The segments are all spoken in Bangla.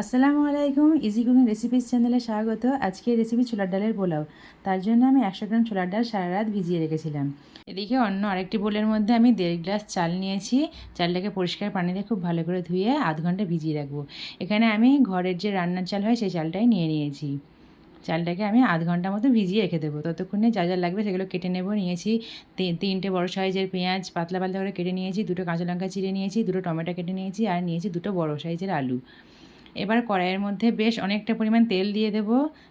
আসসালামু আলাইকুম ইজি কুকিং রেসিপিস চ্যানেলে স্বাগত। আজকে রেসিপি ছোলার ডালের পোলাও। তার জন্য আমি একশো গ্রাম ছোলার ডাল সারা রাত ভিজিয়ে রেখেছিলাম। এদিকে অন্য আরেকটি বোলের মধ্যে আমি দেড় গ্লাস চাল নিয়েছি। চালটাকে পরিষ্কার পানিতে খুব ভালো করে ধুয়ে আধ ঘণ্টা ভিজিয়ে রাখব। এখানে আমি ঘরের যে রান্নার চাল হয়, সেই চালটাই নিয়ে নিয়েছি। চালটাকে আমি আধ ঘণ্টা মতো ভিজিয়ে রেখে দেবো। ততক্ষণে যা যা লাগবে সেগুলো কেটে নেব। নিয়েছি তিনটে বড় সাইজের পেঁয়াজ, পাতলা পাতলা করে কেটে নিয়েছি, দুটো কাঁচা লঙ্কা চিড়ে নিয়েছি, দুটো টমেটো কেটে নিয়েছি, আর নিয়েছি দুটো বড় সাইজের আলু। এবার কড়াইয়ের মধ্যে বেশ অনেকটা পরিমাণ তেল দিয়ে দেব।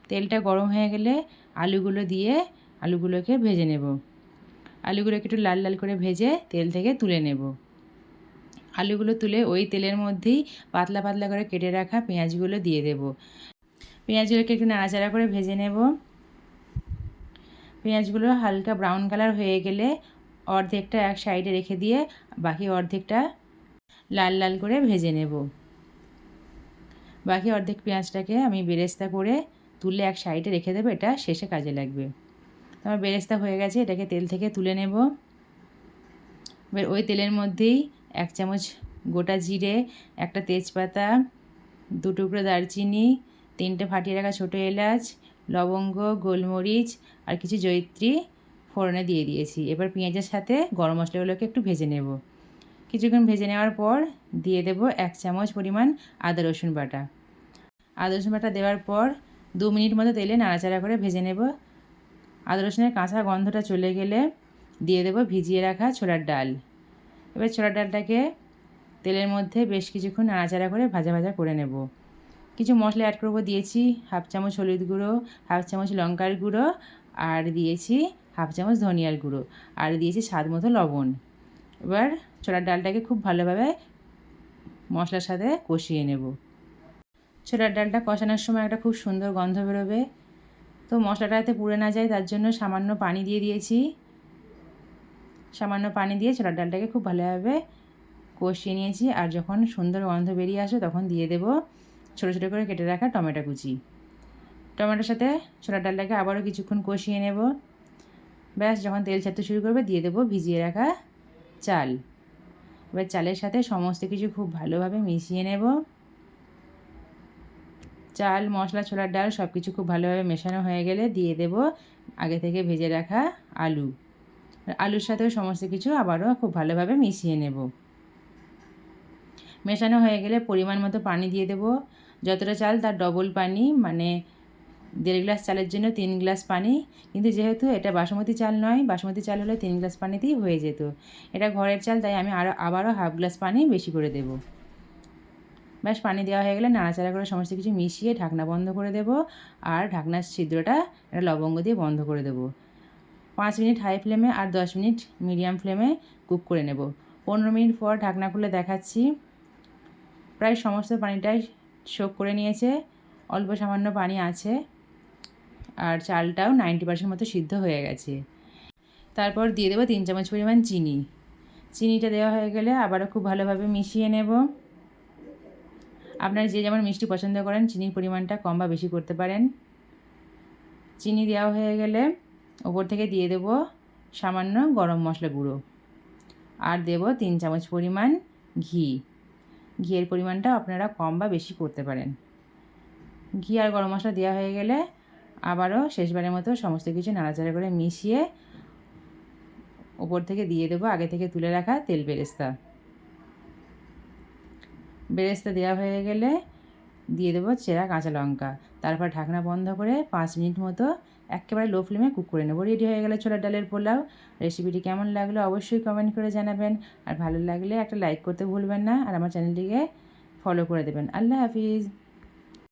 তেলটা গরম হয়ে গেলে আলুগুলো দিয়ে আলুগুলোকে ভেজে নেব। আলুগুলোকে একটু লাল লাল করে ভেজে তেল থেকে তুলে নেব। আলুগুলো তুলে ওই তেলের মধ্যেই পাতলা পাতলা করে কেটে রাখা পেঁয়াজগুলো দিয়ে দেব। পেঁয়াজগুলোকে একটু নাড়াচাড়া করে ভেজে নেব। পেঁয়াজগুলো হালকা ব্রাউন কালার হয়ে গেলে অর্ধেকটা এক সাইডে রেখে দিয়ে বাকি অর্ধেকটা লাল লাল করে ভেজে নেব। বাকি অর্ধেক পেঁয়াজটাকে আমি বেরেস্তা করে তুলে এক সাইডে রেখে দেবো, এটা শেষে কাজে লাগবে। আমার বেরেস্তা হয়ে গেছে, এটাকে তেল থেকে তুলে নেব। এবার ওই তেলের মধ্যেই এক চামচ গোটা জিরে, একটা তেজপাতা, দু টুকরো দারচিনি, তিনটে ফাটিয়ে রাখা ছোটো এলাচ, লবঙ্গ, গোলমরিচ আর কিছু জৈত্রী ফোড়নে দিয়ে দিয়েছি। এবার পেঁয়াজের সাথে গরম মশলাগুলোকে একটু ভেজে নেব। কিছুক্ষণ ভেজে নেওয়ার পর দিয়ে দেব এক চামচ পরিমাণ আদা রসুন বাটা। আদা রসুন বাটা দেওয়ার পর দু মিনিট মতো তেলে নাড়াচাড়া করে ভেজে নেব। আদা রসুনের কাঁচা গন্ধটা চলে গেলে দিয়ে দেব ভিজিয়ে রাখা ছোলার ডাল। এবার ছোলার ডালটাকে তেলের মধ্যে বেশ কিছুক্ষণ নাড়াচাড়া করে ভাজা ভাজা করে নেব। কিছু মশলা অ্যাড করব, দিয়েছি হাফ চামচ হলুদ গুঁড়ো, হাফ চামচ লঙ্কার গুঁড়ো আর দিয়েছি হাফ চামচ ধনিয়ার গুঁড়ো আর দিয়েছি স্বাদ মতো লবণ। এবার ছোলার ডালটাকে খুব ভালোভাবে মশলার সাথে কষিয়ে নেব। ছোলার ডালটা কষানোর সময় একটা খুব সুন্দর গন্ধ বেরোবে। তো মশলাটা যাতে পুড়ে না যায়, তার জন্য সামান্য পানি দিয়ে দিয়েছি। সামান্য পানি দিয়ে ছোলার ডালটাকে খুব ভালোভাবে কষিয়ে নিয়েছি আর যখন সুন্দর গন্ধ বেরিয়ে আসে তখন দিয়ে দেব ছোটো ছোটো করে কেটে রাখা টমেটো কুচি। টমেটোর সাথে ছোলার ডালটাকে আবারও কিছুক্ষণ কষিয়ে নেব। ব্যাস, যখন তেল ছাড়তে শুরু করবে দিয়ে দেবো ভিজিয়ে রাখা চাল। এবার চালের সাথে সমস্ত কিছু খুব ভালোভাবে মিশিয়ে নেব। চাল, মশলা, ছোলার ডাল সব কিছু খুব ভালোভাবে মেশানো হয়ে গেলে দিয়ে দেব আগে থেকে ভেজে রাখা আলু। আলুর সাথেও সমস্ত কিছু আবারও খুব ভালোভাবে মিশিয়ে নেব। মেশানো হয়ে গেলে পরিমাণ মতো পানি দিয়ে দেব। যতটা চাল তার ডবল পানি মানে দেড় গ্লাস চালের জন্য তিন গ্লাস পানি। কিন্তু যেহেতু এটা বাসমতি চাল নয়, বাসমতি চাল হলে তিন গ্লাস পানিতেই হয়ে যেত। এটা ঘরের চাল, তাই আমি আরও আবারও হাফ গ্লাস পানি বেশি করে দেব। ব্যাস, পানি দেওয়া হয়ে গেলে নাড়াচাড়া করে সমস্ত কিছু মিশিয়ে ঢাকনা বন্ধ করে দেব। আর ঢাকনার ছিদ্রটা একটা লবঙ্গ দিয়ে বন্ধ করে দেব। পাঁচ মিনিট হাই ফ্লেমে আর দশ মিনিট মিডিয়াম ফ্লেমে কুক করে নেব। পনেরো মিনিট পর ঢাকনা খুলে দেখাচ্ছি। প্রায় সমস্ত পানিটাই শোক করে নিয়েছে। অল্প সামান্য পানি আছে। আর চালটাও নাইনটি পার্সেন্ট মতো সিদ্ধ হয়ে গেছে। তারপর দিয়ে দেবো তিন চামচ পরিমাণ চিনি। চিনিটা দেওয়া হয়ে গেলে আবারও খুব ভালোভাবে মিশিয়ে নেব। আপনারা যে যেমন মিষ্টি পছন্দ করেন, চিনির পরিমাণটা কম বা বেশি করতে পারেন। চিনি দেওয়া হয়ে গেলে ওপর থেকে দিয়ে দেব সামান্য গরম মশলা গুঁড়ো। আর দেব তিন চামচ পরিমাণ ঘি। ঘিয়ের পরিমাণটা আপনারা কম বা বেশি করতে পারেন। ঘি আর গরম মশলা দেওয়া হয়ে গেলে আবারও শেষবারের মতো সমস্ত কিছু নাড়াচাড়া করে মিশিয়ে ওপর থেকে দিয়ে দেবো আগে থেকে তুলে রাখা তেল বেরেস্তা। বেরেস্তা দেওয়া হয়ে গেলে দিয়ে দেবো চেরা কাঁচা লঙ্কা। তারপর ঢাকনা বন্ধ করে পাঁচ মিনিট মতো একেবারে লো ফ্লেমে কুক করে নেব। রেডি হয়ে গেলে ছোলার ডালের পোলাও। রেসিপিটি কেমন লাগল অবশ্যই কমেন্ট করে জানাবেন। আর ভালো লাগলে একটা লাইক করতে ভুলবেন না। আর আমার চ্যানেলটিকে ফলো করে দেবেন। আল্লাহ হাফিজ।